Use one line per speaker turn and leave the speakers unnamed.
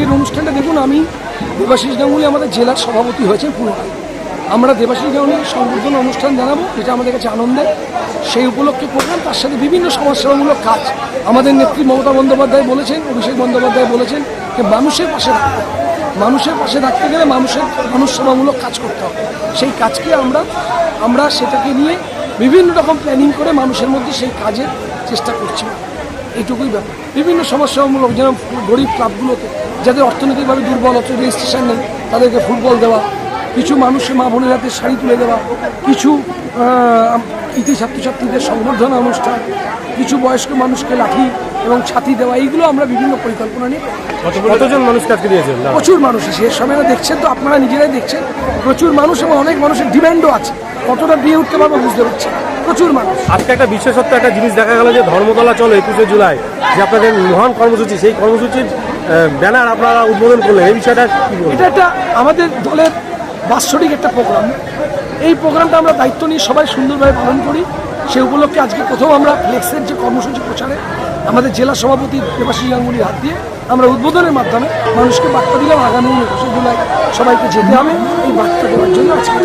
আজকের অনুষ্ঠানটা দেখুন, আমি দেবাশিস গাঙ্গুলি আমাদের জেলার সভাপতি হয়েছেন পুনরায় আমরা দেবাশিস গাঙ্গুলির সংবর্ধনা অনুষ্ঠান জানাব, যেটা আমাদের কাছে আনন্দের। সেই উপলক্ষে প্রোগ্রাম তার সাথে বিভিন্ন সমাজসেবামূলক কাজ। আমাদের নেত্রী মমতা বন্দ্যোপাধ্যায় বলেছেন, অভিষেক বন্দ্যোপাধ্যায় বলেছেন যে মানুষের পাশে রাখতে মানুষের পাশে থাকতে গেলে মানুষের মানুষ সেবামূলক কাজ করতে হবে। সেই কাজকে আমরা আমরা সেটাকে নিয়ে বিভিন্ন রকম প্ল্যানিং করে মানুষের মধ্যে সেই কাজের চেষ্টা করছি। এইটুকুই ব্যাপার। বিভিন্ন সমস্যামূলক, যেমন গরিব ক্লাবগুলোতে যাদের অর্থনৈতিকভাবে দুর্বল অথচ রেজিস্ট্রেশন নেই তাদেরকে ফুটবল দেওয়া কিছু মানুষের মা বোনের হাতে শাড়ি তুলে দেওয়া কিছু কৃতি ছাত্রছাত্রীদের সংবর্ধনা অনুষ্ঠান কিছু বয়স্ক মানুষকে লাঠি এবং ছাতি দেওয়া এইগুলো আমরা বিভিন্ন পরিকল্পনা নিয়ে
কতজন মানুষকে আজকে দিয়েছেন?
প্রচুর মানুষ শেষ সময়টা দেখছেন তো আপনারা নিজেরাই দেখছেন প্রচুর মানুষ এবং অনেক মানুষের ডিমান্ডও আছে। কতটা দিয়ে উঠতে পারব বুঝতে পারছি প্রচুর মানুষ।
আজকে একটা বিশেষত্ব একটা জিনিস দেখা গেল যে ধর্মতলা চলো একুশে জুলাই যে আপনাদের মহান কর্মসূচি সেই কর্মসূচির ব্যানার আপনারা উদ্বোধন করলেন, এই বিষয়টা
এটা একটা আমাদের দলের বাৎসরিক একটা প্রোগ্রাম। এই প্রোগ্রামটা আমরা দায়িত্ব নিয়ে সবাই সুন্দরভাবে পালন করি। সে উপলক্ষে আজকে প্রথম আমরা ফ্লেক্সের যে কর্মসূচি প্রচারে আমাদের জেলা সভাপতি দেবাশিস গাঙ্গুলির হাত দিয়ে আমরা উদ্বোধনের মাধ্যমে মানুষকে বার্তা দিলাম। আগামী একুশে জুলাই সবাইকে যেতে হবে। এই বার্তা দেওয়ার জন্য আজকে